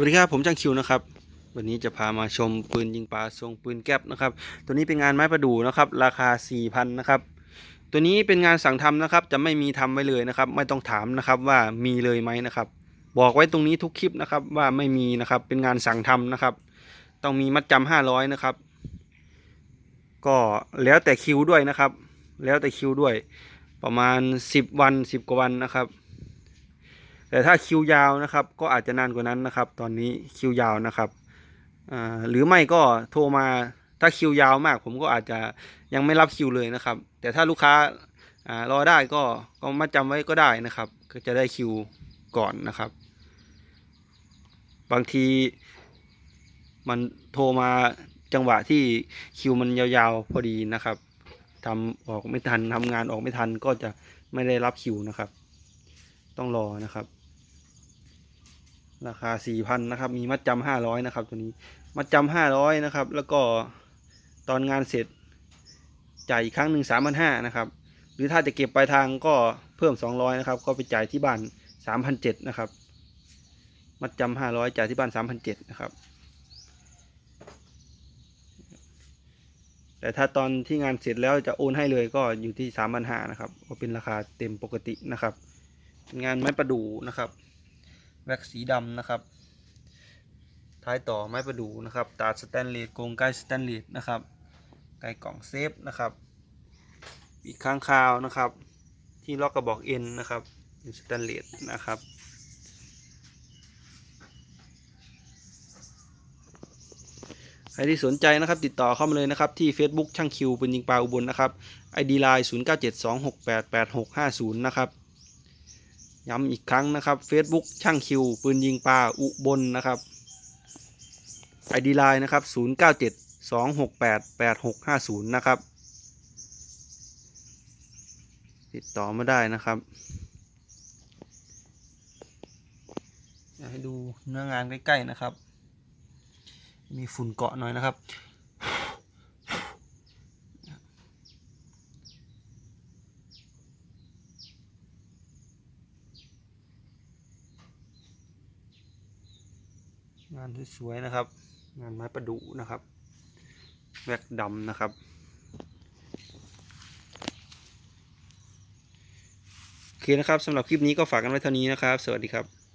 วัสดีครับผมจังคิวนะครับ วันนี้จะพามาชมปืนยิงปลาทรงปืนแก๊ปนะครับ ตัวนี้เป็นงานไม้ประดู่นะครับ ราคา 4,000นะครับ ตัวนี้เป็นงานสั่งทำนะครับ จะไม่มีทำไว้เลยนะครับ ไม่ต้องถามนะครับว่ามีเลยไหมนะครับ บอกไว้ตรงนี้ทุกคลิปนะครับว่าไม่มีนะครับ เป็นงานสั่งทำนะครับ ต้องมีมัดจำห้าร้อยนะครับ ก็แล้วแต่คิวด้วยนะครับ แล้วแต่คิวด้วย ประมาณ 10 วัน 10 กว่าวันนะครับ แต่ถ้าคิวยาวนะครับ ก็อาจจะนานกว่านั้นนะครับ ตอนนี้คิวยาวนะครับหรือไม่ก็โทรมาถ้าคิวยาวมาก ผมก็อาจจะยังไม่รับคิวเลยนะครับ แต่ถ้าลูกค้ารอได้ก็ก็มาจำไว้ก็ได้นะครับ ก็จะได้คิวก่อนนะครับ บางทีมันโทรมาจังหวะที่คิวมันยาวๆพอดีนะครับทำออกไม่ทันทำงานออกไม่ทันก็จะไม่ได้รับคิวนะครับ ต้องรอนะครับ ราคาสี่พันนะครับ มีมัดจำห้าร้อยนะครับ ตัวนี้ มัดจำห้าร้อยนะครับ แล้วก็ตอนงานเสร็จจ่ายอีกครั้งหนึ่งสามพันห้านะครับ หรือถ้าจะเก็บปลายทางก็เพิ่มสองร้อยนะครับ ก็ไปจ่ายที่บ้านสามพันเจ็ดนะครับ มัดจำห้าร้อยจ่ายที่บ้านสามพันเจ็ดนะครับ แต่ถ้าตอนที่งานเสร็จแล้วจะโอนให้เลยก็อยู่ที่สามพันห้านะครับ ก็เป็นราคาเต็มปกตินะครับ งานไม้ประดู่นะครับ แว็กสีดำนะครับ ท้ายต่อไม้ประดู่นะครับตาสแตนเลสโกงไกสแตนเลสนะครับไกกล่องเซฟนะครับปีกข้างคาวนะครับ ที่ล็อกกระบอกเอ็นนะครับเป็นสแตนเลสนะครับใครที่สนใจนะครับติดต่อเข้ามาเลยนะครับที่ Facebook ช่างคิวปืนยิงปลาอุบลนะครับ ID Line 0972688650 นะครับ ย้ำอีกครั้งนะครับ Facebook ช่างคิว ปืนยิงปลาอุบลนะครับ ID Line นะครับ 0972688650 นะครับ ติดต่อมาได้นะครับอยากให้ดูเนื้องานใกล้ ๆ นะครับ มีฝุ่นเกาะหน่อยนะครับ งานสวยๆนะครับ งานไม้ประดู่นะครับแว็กดำนะครับ โอเคนะครับสำหรับคลิปนี้ก็ฝากกันไว้เท่านี้นะครับ สวัสดีครับ